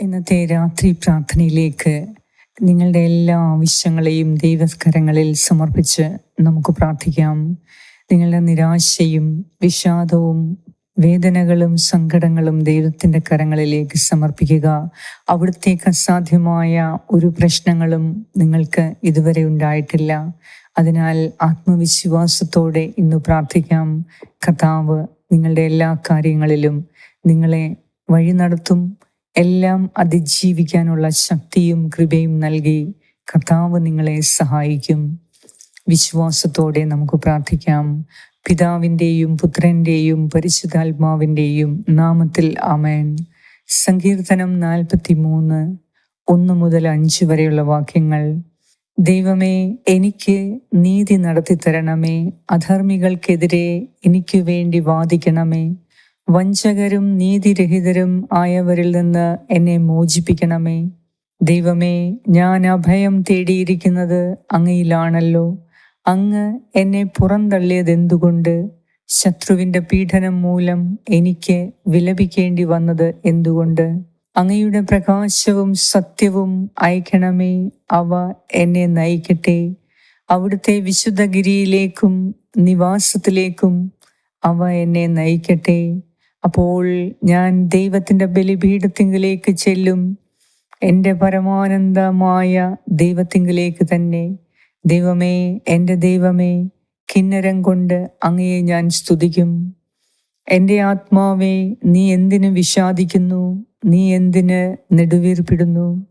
ഇന്നത്തെ രാത്രി പ്രാർത്ഥനയിലേക്ക് നിങ്ങളുടെ എല്ലാ ആവശ്യങ്ങളെയും ദൈവസ്കരങ്ങളിൽ സമർപ്പിച്ച് നമുക്ക് പ്രാർത്ഥിക്കാം. നിങ്ങളുടെ നിരാശയും വിഷാദവും വേദനകളും സങ്കടങ്ങളും ദൈവത്തിന്റെ കരങ്ങളിലേക്ക് സമർപ്പിക്കുക. അവിടുത്തേക്ക് അസാധ്യമായ ഒരു പ്രശ്നങ്ങളും നിങ്ങൾക്ക് ഇതുവരെ ഉണ്ടായിട്ടില്ല. അതിനാൽ ആത്മവിശ്വാസത്തോടെ ഇന്ന് പ്രാർത്ഥിക്കാം. കർത്താവ് നിങ്ങളുടെ എല്ലാ കാര്യങ്ങളിലും നിങ്ങളെ വഴി നടത്തും. എല്ലാം അതിജീവിക്കാനുള്ള ശക്തിയും കൃപയും നൽകി കർത്താവ് നിങ്ങളെ സഹായിക്കും. വിശ്വാസത്തോടെ നമുക്ക് പ്രാർത്ഥിക്കാം. പിതാവിന്റെയും പുത്രന്റെയും പരിശുദ്ധാത്മാവിന്റെയും നാമത്തിൽ അമേൻ സങ്കീർത്തനം നാൽപ്പത്തി മൂന്ന് ഒന്ന് മുതൽ അഞ്ച് വരെയുള്ള വാക്യങ്ങൾ. ദൈവമേ എനിക്ക് നീതി നടത്തി തരണമേ അധർമ്മികൾക്കെതിരെ എനിക്ക് വേണ്ടി വാദിക്കണമേ. വഞ്ചകരും നീതിരഹിതരും ആയവരിൽ നിന്ന് എന്നെ മോചിപ്പിക്കണമേ. ദൈവമേ ഞാൻ അഭയം തേടിയിരിക്കുന്നത് അങ്ങയിലാണല്ലോ. അങ്ങ് എന്നെ പുറന്തള്ളിയതെന്തുകൊണ്ട്? ശത്രുവിന്റെ പീഡനം മൂലം എനിക്ക് വിലപിക്കേണ്ടി വന്നത് എന്തുകൊണ്ട്? അങ്ങയുടെ പ്രകാശവും സത്യവും അയക്കണമേ അവ എന്നെ നയിക്കട്ടെ. അവിടുത്തെ വിശുദ്ധഗിരിയിലേക്കും നിവാസത്തിലേക്കും അവ എന്നെ നയിക്കട്ടെ. അപ്പോൾ ഞാൻ ദൈവത്തിന്റെ ബലിപീഠത്തിങ്കിലേക്ക് ചെല്ലും. എന്റെ പരമാനന്ദമായ ദൈവത്തിങ്കിലേക്ക് തന്നെ. ദൈവമേ എന്റെ ദൈവമേ കിന്നരം കൊണ്ട് അങ്ങയെ ഞാൻ സ്തുതിക്കും. എന്റെ ആത്മാവേ നീ എന്തിനു വിഷാദിക്കുന്നു? നീ എന്തിന് നെടുവീർപ്പിടുന്നു?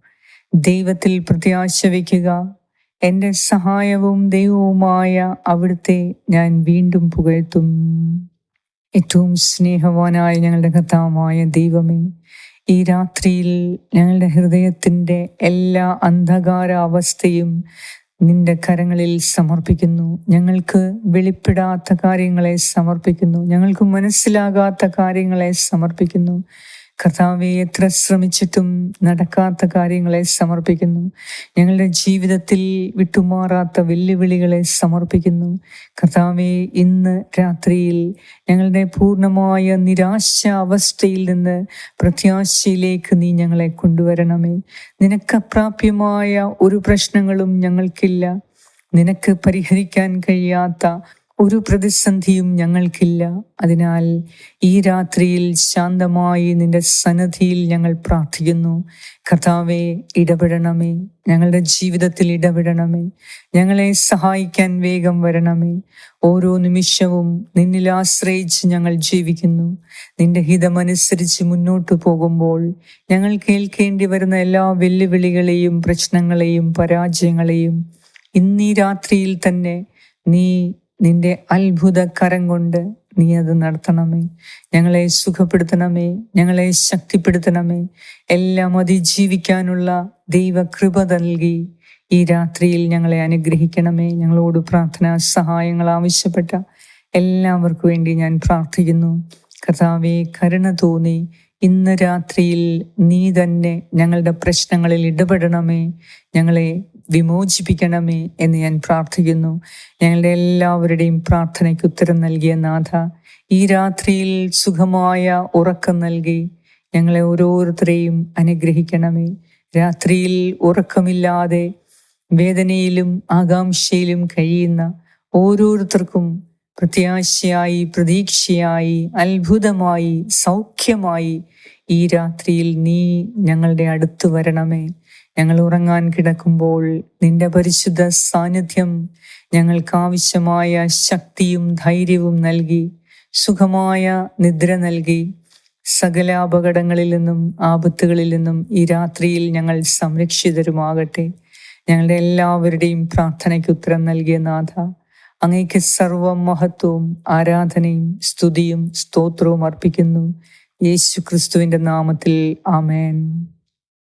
ദൈവത്തിൽ പ്രത്യാശ വയ്ക്കുക. എന്റെ സഹായവും ദൈവവുമായ അവിടുത്തെ ഞാൻ വീണ്ടും പുകഴ്ത്തും. ഏറ്റവും സ്നേഹവാനായ ഞങ്ങളുടെ കർത്താവായ ദൈവമേ ഈ രാത്രിയിൽ ഞങ്ങളുടെ ഹൃദയത്തിന്റെ എല്ലാ അന്ധകാര അവസ്ഥയും നിന്റെ കരങ്ങളിൽ സമർപ്പിക്കുന്നു. ഞങ്ങൾക്ക് വെളിപ്പെടാത്ത കാര്യങ്ങളെ സമർപ്പിക്കുന്നു. ഞങ്ങൾക്ക് മനസ്സിലാകാത്ത കാര്യങ്ങളെ സമർപ്പിക്കുന്നു. കർത്താവെ എത്ര ശ്രമിച്ചിട്ടും നടക്കാത്ത കാര്യങ്ങളെ സമർപ്പിക്കുന്നു. ഞങ്ങളുടെ ജീവിതത്തിൽ വിട്ടുമാറാത്ത വെല്ലുവിളികളെ സമർപ്പിക്കുന്നു. കർത്താവെ ഇന്ന് രാത്രിയിൽ ഞങ്ങളുടെ പൂർണമായ നിരാശ അവസ്ഥയിൽ നിന്ന് പ്രത്യാശയിലേക്ക് നീ ഞങ്ങളെ കൊണ്ടുവരണമേ. നിനക്കപ്രാപ്യമായ ഒരു പ്രശ്നങ്ങളും ഞങ്ങൾക്കില്ല. നിനക്ക് പരിഹരിക്കാൻ കഴിയാത്ത ഒരു പ്രതിസന്ധിയും ഞങ്ങൾക്കില്ല. അതിനാൽ ഈ രാത്രിയിൽ ശാന്തമായി നിന്റെ സന്നദ്ധിയിൽ ഞങ്ങൾ പ്രാർത്ഥിക്കുന്നു. കർത്താവെ ഇടപെടണമേ. ഞങ്ങളുടെ ജീവിതത്തിൽ ഇടപെടണമേ. ഞങ്ങളെ സഹായിക്കാൻ വേഗം വരണമേ. ഓരോ നിമിഷവും നിന്നിൽ ആശ്രയിച്ച് ഞങ്ങൾ ജീവിക്കുന്നു. നിന്റെ ഹിതമനുസരിച്ച് മുന്നോട്ട് പോകുമ്പോൾ ഞങ്ങൾ കേൾക്കേണ്ടി വരുന്ന എല്ലാ വെല്ലുവിളികളെയും പ്രശ്നങ്ങളെയും പരാജയങ്ങളെയും ഇന്നീ രാത്രിയിൽ തന്നെ നീ നിന്റെ അത്ഭുത കരം കൊണ്ട് നീ അത് നടത്തണമേ. ഞങ്ങളെ സുഖപ്പെടുത്തണമേ ഞങ്ങളെ ശക്തിപ്പെടുത്തണമേ. എല്ലാം അതിജീവിക്കാനുള്ള ദൈവകൃപ നൽകി ഈ രാത്രിയിൽ ഞങ്ങളെ അനുഗ്രഹിക്കണമേ. ഞങ്ങളോട് പ്രാർത്ഥന സഹായങ്ങൾ ആവശ്യപ്പെട്ട എല്ലാവർക്കു വേണ്ടി ഞാൻ പ്രാർത്ഥിക്കുന്നു. കർത്താവെ കരുണ തോന്നി. ഇന്ന് രാത്രിയിൽ നീ തന്നെ ഞങ്ങളുടെ പ്രശ്നങ്ങളിൽ ഇടപെടണമേ. ഞങ്ങളെ വിമോചിപ്പിക്കണമേ എന്ന് ഞാൻ പ്രാർത്ഥിക്കുന്നു. ഞങ്ങളുടെ എല്ലാവരുടെയും പ്രാർത്ഥനയ്ക്ക് ഉത്തരം നൽകിയ നാഥ ഈ രാത്രിയിൽ സുഖമായ ഉറക്കം നൽകി. ഞങ്ങളെ ഓരോരുത്തരെയും അനുഗ്രഹിക്കണമേ. രാത്രിയിൽ ഉറക്കമില്ലാതെ വേദനയിലും ആകാംക്ഷയിലും കഴിയുന്ന ഓരോരുത്തർക്കും പ്രത്യാശയായി പ്രതീക്ഷയായി അത്ഭുതമായി സൗഖ്യമായി ഈ രാത്രിയിൽ നീ ഞങ്ങളുടെ അടുത്ത് വരണമേ. ഞങ്ങൾ ഉറങ്ങാൻ കിടക്കുമ്പോൾ നിന്റെ പരിശുദ്ധ സാന്നിധ്യം ഞങ്ങൾക്ക് ആവശ്യമായ ശക്തിയും ധൈര്യവും നൽകി സുഖമായ നിദ്ര നൽകി. സകല അപകടങ്ങളിൽ നിന്നും ആപത്തുകളിൽ നിന്നും ഈ രാത്രിയിൽ ഞങ്ങൾ സംരക്ഷിതരുമാകട്ടെ. ഞങ്ങളുടെ എല്ലാവരുടെയും പ്രാർത്ഥനയ്ക്ക് ഉത്തരം നൽകിയ നാഥ അങ്ങേക്ക് സർവ മഹത്വവും ആരാധനയും സ്തുതിയും സ്തോത്രവും അർപ്പിക്കുന്നു. യേശു ക്രിസ്തുവിന്റെ നാമത്തിൽ ആമേൻ.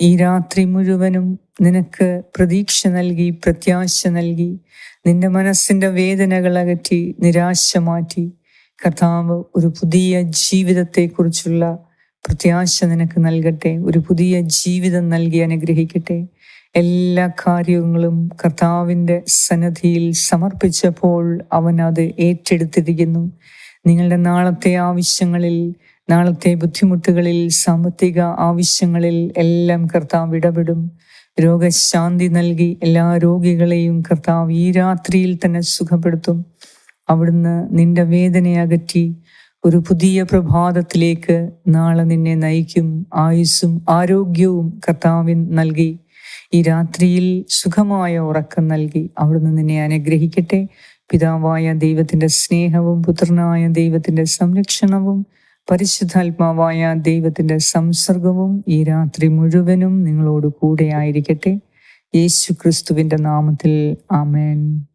ഈ രാത്രി മുഴുവനും നിനക്ക് പ്രതീക്ഷ നൽകി പ്രത്യാശ നൽകി നിന്റെ മനസ്സിന്റെ വേദനകൾ അകറ്റി നിരാശ മാറ്റി. കർത്താവ് ഒരു പുതിയ ജീവിതത്തെക്കുറിച്ചുള്ള പ്രത്യാശ നിനക്ക് നൽകട്ടെ. ഒരു പുതിയ ജീവിതം നൽകി അനുഗ്രഹിക്കട്ടെ. എല്ലാ കാര്യങ്ങളും കർത്താവിന്റെ സന്നദ്ധിയിൽ സമർപ്പിച്ചപ്പോൾ അവൻ അത് ഏറ്റെടുത്തിരിക്കുന്നു. നിങ്ങളുടെ നാളത്തെ ആവശ്യങ്ങളിൽ നാളത്തെ ബുദ്ധിമുട്ടുകളിൽ സാമ്പത്തിക ആവശ്യങ്ങളിൽ എല്ലാം കർത്താവ് ഇടപെടും. രോഗശാന്തി നൽകി എല്ലാ രോഗികളെയും കർത്താവ് ഈ രാത്രിയിൽ തന്നെ സുഖപ്പെടുത്തും. അവിടുന്ന് നിന്റെ വേദന അകറ്റി ഒരു പുതിയ പ്രഭാതത്തിലേക്ക് നാളെ നിന്നെ നയിക്കും. ആയുസ്സും ആരോഗ്യവും കർത്താവിൻ നൽകി. ഈ രാത്രിയിൽ സുഖമായ ഉറക്കം നൽകി. അവിടുന്ന് നിന്നെ അനുഗ്രഹിക്കട്ടെ. പിതാവായ ദൈവത്തിന്റെ സ്നേഹവും പുത്രനായ ദൈവത്തിന്റെ സംരക്ഷണവും പരിശുദ്ധാത്മാവായ ദൈവത്തിന്റെ സംസർഗവും ഈ രാത്രി മുഴുവനും നിങ്ങളോട് കൂടെ ആയിരിക്കട്ടെ. യേശു ക്രിസ്തുവിന്റെ നാമത്തിൽ ആമേൻ.